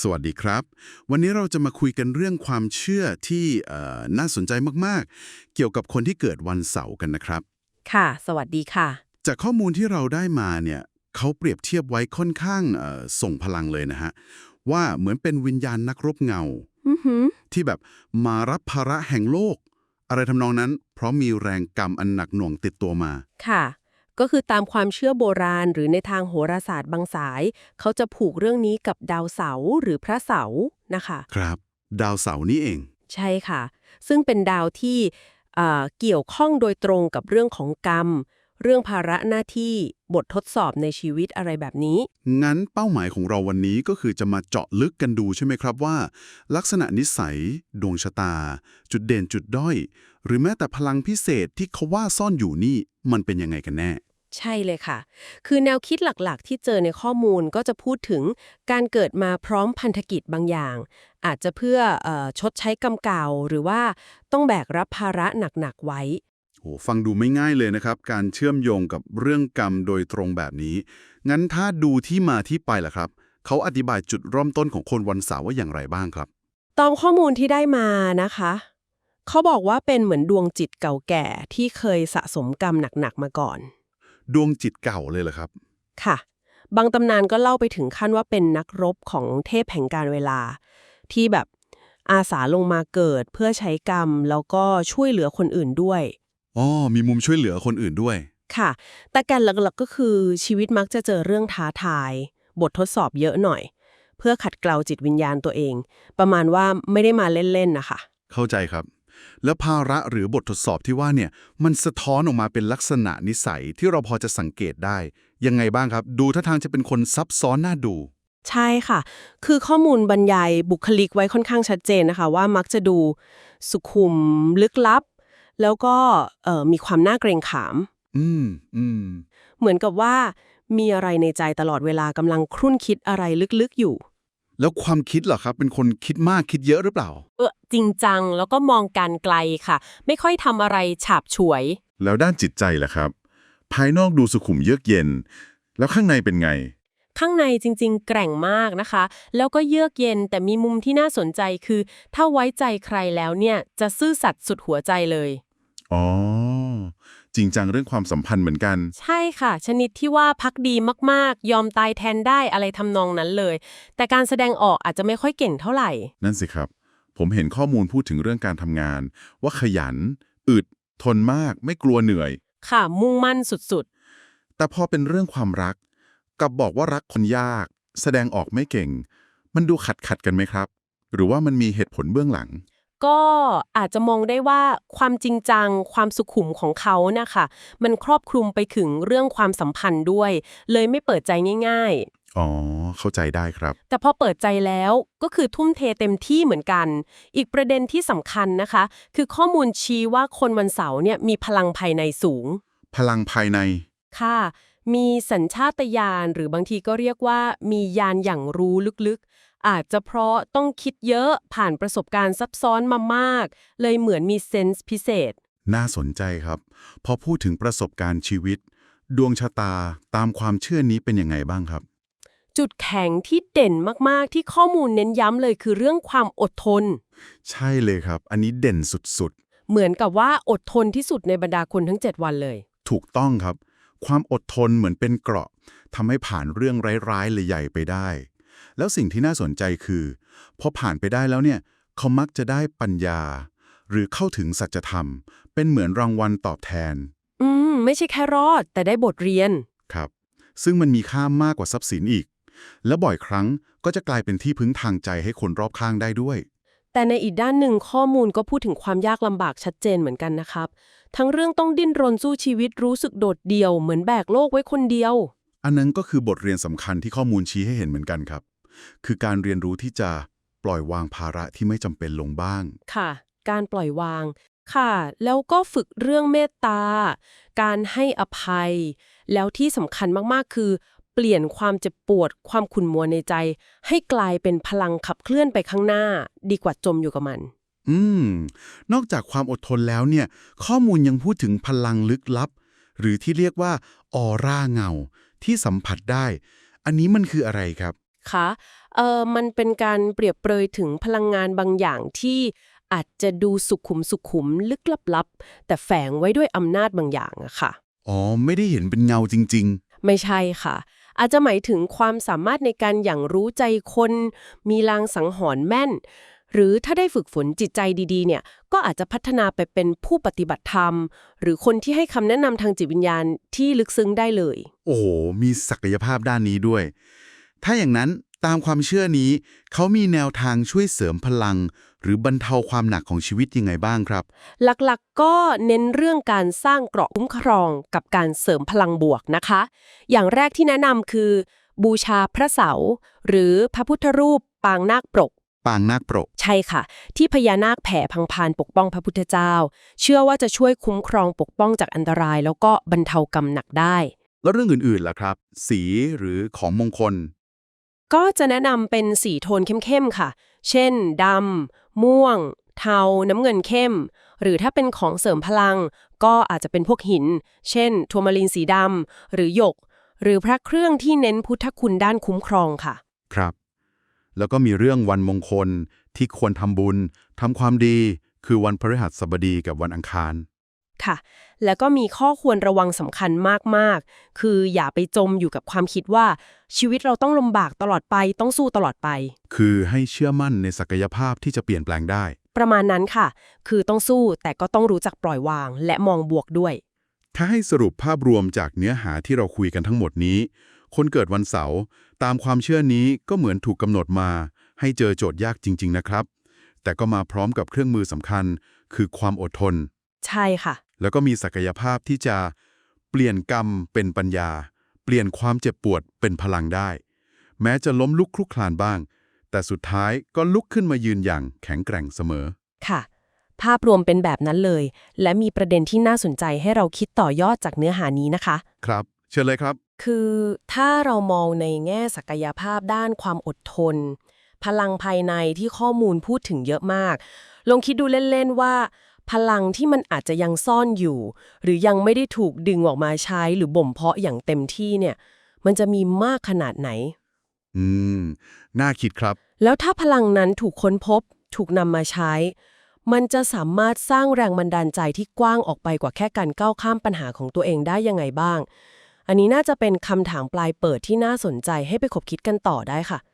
สวัสดีครับ วันนี้เราจะมาคุยกันเรื่องความเชื่อที่เอ่อน่าสนใจมากๆ เกี่ยวกับคนที่เกิดวันเสาร์กันนะครับ ค่ะ สวัสดีค่ะ จากข้อมูลที่เราได้มาเนี่ยเขาเปรียบเทียบไว้ค่อนข้างเอ่อส่งพลังเลยนะฮะ ว่าเหมือนเป็นวิญญาณนักรบเงาอือหือที่แบบมารับภาระแห่งโลก อะไรทำนองนั้น เพราะมีแรงกรรมอันหนักหน่วงติดตัวมาค่ะ ก็คือตามความเชื่อโบราณ หรือในทางโหราศาสตร์บางสาย เขาจะผูกเรื่องนี้กับดาวเสาร์หรือพระเสาร์นะคะ ครับ ดาวเสาร์นี่เอง ใช่ค่ะ ซึ่งเป็นดาวที่เอ่อเกี่ยวข้องโดยตรงกับเรื่องของกรรม เรื่องภาระหน้าที่บททดสอบในชีวิตอะไรแบบนี้ งั้นเป้าหมายของเราวันนี้ก็คือจะมาเจาะลึกกันดูใช่ไหมครับว่า ลักษณะนิสัย ดวงชะตา จุดเด่นจุดด้อย หรือแม้แต่พลังพิเศษที่เขาว่าซ่อนอยู่นี่ มันเป็นยังไงกันแน่ ใช่เลยค่ะ คือแนวคิดหลักๆ ที่เจอในข้อมูลก็จะพูดถึงการเกิดมาพร้อมพันธกิจบางอย่าง อาจจะเพื่อเออชดใช้กรรมเก่าหรือว่าต้องแบกรับภาระหนักๆไว้ โหฟังดูไม่ง่ายเลยนะครับ การเชื่อมโยงกับเรื่องกรรมโดยตรงแบบนี้ งั้นถ้าดูที่มาที่ไปล่ะครับ เขาอธิบายจุดเริ่มต้นของคนวันเสาร์ว่าอย่างไรบ้างครับ ตามข้อมูลที่ได้มานะคะ เขาบอกว่าเป็นเหมือนดวงจิตเก่าแก่ที่เคยสะสมกรรมหนักๆมาก่อน ดวงจิตเก่าเลยเหรอครับ ค่ะ บางตำนานก็เล่าไปถึงขั้นว่าเป็นนักรบของเทพแห่งการเวลา ที่แบบอาสาลงมาเกิดเพื่อใช้กรรมแล้วก็ช่วยเหลือคนอื่นด้วย อ๋อมีมุมช่วยเหลือคนอื่นด้วย ค่ะ แต่แกันหลักๆก็คือชีวิตมักจะเจอเรื่องท้าทาย บททดสอบเยอะหน่อย เพื่อขัดเกลาจิตวิญญาณตัวเอง ประมาณว่าไม่ได้มาเล่นๆนะคะ เข้าใจครับ แล้วภาระหรือบททดสอบที่ว่าเนี่ย มันสะท้อนออกมาเป็นลักษณะนิสัยที่เราพอจะสังเกตได้ ยังไงบ้างครับ ดูท่าทางจะเป็นคนซับซ้อนน่าดูใช่ค่ะ คือข้อมูลบรรยายบุคลิกไว้ค่อนข้างชัดเจนนะคะ ว่ามักจะดูสุขุม ลึกลับ แล้วก็เอ่อมีความน่าเกรงขาม อืมอืมเหมือนกับว่ามีอะไรในใจตลอดเวลากำลังครุ่นคิดอะไรลึกๆอยู่ แล้วความคิดเหรอครับ เป็นคนคิดมากคิดเยอะหรือเปล่า เออจริงจังแล้วก็มองการไกลค่ะ ไม่ค่อยทำอะไรฉาบฉวย แล้วด้านจิตใจล่ะครับ ภายนอกดูสุขุมเยือกเย็น แล้วข้างในเป็นไง ข้างในจริง ๆ แกร่งมากนะคะ แล้วก็เยือกเย็นแต่มีมุมที่น่าสนใจคือ ถ้าไว้ใจใครแล้วเนี่ยจะซื่อสัตย์สุดหัวใจเลย อ๋อ จริงจังเรื่องความสัมพันธ์เหมือนกัน ใช่ค่ะ ชนิดที่ว่าพักดีมากๆ ยอมตายแทนได้อะไรทำนองนั้นเลย แต่การแสดงออกอาจจะไม่ค่อยเก่งเท่าไหร่ นั่นสิครับ ผมเห็นข้อมูลพูดถึงเรื่องการทำงาน ว่าขยัน อึด ทนมาก ไม่กลัวเหนื่อย ค่ะ มุ่งมั่นสุดแต่พอเป็นเรื่องความรักกับบอกว่ารักคนยาก แสดงออกไม่เก่ง มันดูขัดขัดๆกันไหมครับ หรือว่ามันมีเหตุผลเบื้องหลังๆ ก็อาจจะมองได้ว่าความจริงจัง ความสุขุมของเขานะคะมันครอบคลุมไปถึงเรื่องความสัมพันธ์ด้วย เลยไม่เปิดใจง่าย ๆอ๋อ เข้าใจได้ครับ แต่พอเปิดใจแล้วก็คือทุ่มเทเต็มที่เหมือนกัน อีกประเด็นที่สำคัญนะคะ คือข้อมูลชี้ว่าคนวันเสาร์เนี่ยมีพลังภายในสูง พลังภายใน ค่ะ มีสัญชาตญาณหรือบางทีก็เรียกว่ามีญาณอย่างรู้ลึกๆ อาจจะเพราะต้องคิดเยอะผ่านประสบการณ์ซับซ้อนมามาก เลยเหมือนมีเซนส์พิเศษ น่าสนใจครับ พอพูดถึงประสบการณ์ชีวิต ดวงชะตาตามความเชื่อนี้เป็นยังไงบ้างครับ จุดแข็งที่เด่นมากๆที่ข้อมูลเน้นย้ำเลยคือเรื่องความอดทน ใช่เลยครับ อันนี้เด่นสุดเหมือนกับว่าอดทนที่สุดในบรรดาคนทั้ง 7 วันเลยๆถูกต้องครับ ความอดทนเหมือนเป็นเกราะทำให้ผ่านเรื่องร้ายๆเลยใหญ่ไปได้ แล้วสิ่งที่น่าสนใจคือพอผ่านไปได้แล้วเนี่ยเขามักจะได้ปัญญา หรือเข้าถึงสัจธรรม เป็นเหมือนรางวัลตอบแทน อืม ไม่ใช่แค่รอด แต่ได้บทเรียนครับ ซึ่งมันมีค่ามากกว่าทรัพย์สินอีก และบ่อยครั้งก็จะกลายเป็นที่พึ่งทางใจให้คนรอบข้างได้ด้วยแต่ในอีกด้านหนึ่งข้อมูลก็พูดถึงความยากลำบากชัดเจนเหมือนกันนะครับ ทั้งเรื่องต้องดิ้นรนสู้ชีวิตรู้สึกโดดเดี่ยวเหมือนแบกโลกไว้คนเดียว อันนั้นก็คือบทเรียนสำคัญที่ข้อมูลชี้ให้เห็นเหมือนกันครับ คือการเรียนรู้ที่จะปล่อยวางภาระที่ไม่จำเป็นลงบ้าง ค่ะ การปล่อยวาง ค่ะ แล้วก็ฝึกเรื่องเมตตา การให้อภัย แล้วที่สำคัญมากๆ คือ เปลี่ยนความเจ็บปวด ความขุ่นมัวในใจ ให้กลายเป็นพลังขับเคลื่อนไปข้างหน้า ดีกว่าจมอยู่กับมัน อืม นอกจากความอดทนแล้วเนี่ย ข้อมูลยังพูดถึงพลังลึกลับ หรือที่เรียกว่าออร่าเงา ที่สัมผัสได้ อันนี้มันคืออะไรครับ คะเอ่อมันเป็นการเปรียบเปรยถึงพลังงานบางอย่างที่อาจจะดูสุขุมสุขุมลึกลับๆ แต่แฝงไว้ด้วยอำนาจบางอย่างอะค่ะ อ๋อ ไม่ได้เห็นเป็นเงาจริงไม่ใช่ค่ะ อาจจะหมายถึงความสามารถในการอย่างรู้ใจคน มีลางสังหรณ์แม่น หรือถ้าได้ฝึกฝนจิตใจดีๆ เนี่ย ก็อาจจะพัฒนาไปเป็นผู้ปฏิบัติธรรม หรือคนที่ให้คำแนะนำทางจิตวิญญาณที่ลึกซึ้งได้เลยๆโอ้โห มีศักยภาพด้านนี้ด้วย ถ้าอย่างนั้นตามความเชื่อนี้ เขามีแนวทางช่วยเสริมพลัง หรือบรรเทาความหนักของชีวิตยังไงบ้างครับ หลักๆก็เน้นเรื่องการสร้างเกราะคุ้มครองกับการเสริมพลังบวกนะคะ อย่างแรกที่แนะนำคือ บูชาพระเสาร์หรือพระพุทธรูปปางนาคปรกปางนาคโปรก ใช่ค่ะ ที่พญานาคแผ่พังพานปกป้องพระพุทธเจ้า เชื่อว่าจะช่วยคุ้มครองปกป้องจากอันตราย แล้วก็บรรเทากรรมหนักได้ แล้วเรื่องอื่นๆล่ะครับ สีหรือของมงคล ก็จะแนะนำเป็นสีโทนเข้มๆค่ะ เช่นดำม่วง เทา น้ำเงินเข้ม หรือถ้าเป็นของเสริมพลัง ก็อาจจะเป็นพวกหิน เช่นทัวร์มาลินสีดำหรือหยก หรือพระเครื่องที่เน้นพุทธคุณด้านคุ้มครองค่ะ ครับ แล้วก็มีเรื่องวันมงคลที่ควรทำบุญทำความดี คือวันพฤหัสบดีกับวันอังคาร ค่ะ แล้วก็มีข้อควรระวังสำคัญมากๆ คืออย่าไปจมอยู่กับความคิดว่า ชีวิตเราต้องลำบากตลอดไปต้องสู้ตลอดไป คือให้เชื่อมั่นในศักยภาพที่จะเปลี่ยนแปลงได้ ประมาณนั้นค่ะ คือต้องสู้แต่ก็ต้องรู้จักปล่อยวาง และมองบวกด้วย ถ้าให้สรุปภาพรวมจากเนื้อหาที่เราคุยกันทั้งหมดนี้ คนเกิดวันเสาร์ตามความเชื่อนี้ก็เหมือนถูกกำหนดมา ให้เจอโจทย์ยากจริง ๆ นะครับ แต่ก็มาพร้อมกับเครื่องมือสำคัญ คือความอดทน ใช่ค่ะ แล้วก็มีศักยภาพที่จะเปลี่ยนกรรมเป็นปัญญา เปลี่ยนความเจ็บปวดเป็นพลังได้ แม้จะล้มลุกคลุกคลานบ้าง แต่สุดท้ายก็ลุกขึ้นมายืนอย่างแข็งแกร่งเสมอ ค่ะ ภาพรวมเป็นแบบนั้นเลย และมีประเด็นที่น่าสนใจให้เราคิดต่อยอดจากเนื้อหานี้นะคะ ครับ เชิญเลยครับ คือถ้าเรามองในแง่ศักยภาพด้านความอดทน พลังภายในที่ข้อมูลพูดถึงเยอะมาก ลองคิดดูเล่น ๆ ว่า พลังที่มันอาจจะยังซ่อนอยู่ หรือยังไม่ได้ถูกดึงออกมาใช้หรือบ่มเพาะอย่างเต็มที่เนี่ย มันจะมีมากขนาดไหน อืม น่าคิดครับ แล้วถ้าพลังนั้นถูกค้นพบ ถูกนำมาใช้ มันจะสามารถสร้างแรงบันดาลใจที่กว้างออกไปกว่าแค่การก้าวข้ามปัญหาของตัวเองได้ยังไงบ้าง อันนี้น่าจะเป็นคำถามปลายเปิดที่น่าสนใจให้ไปคบคิดกันต่อได้ค่ะ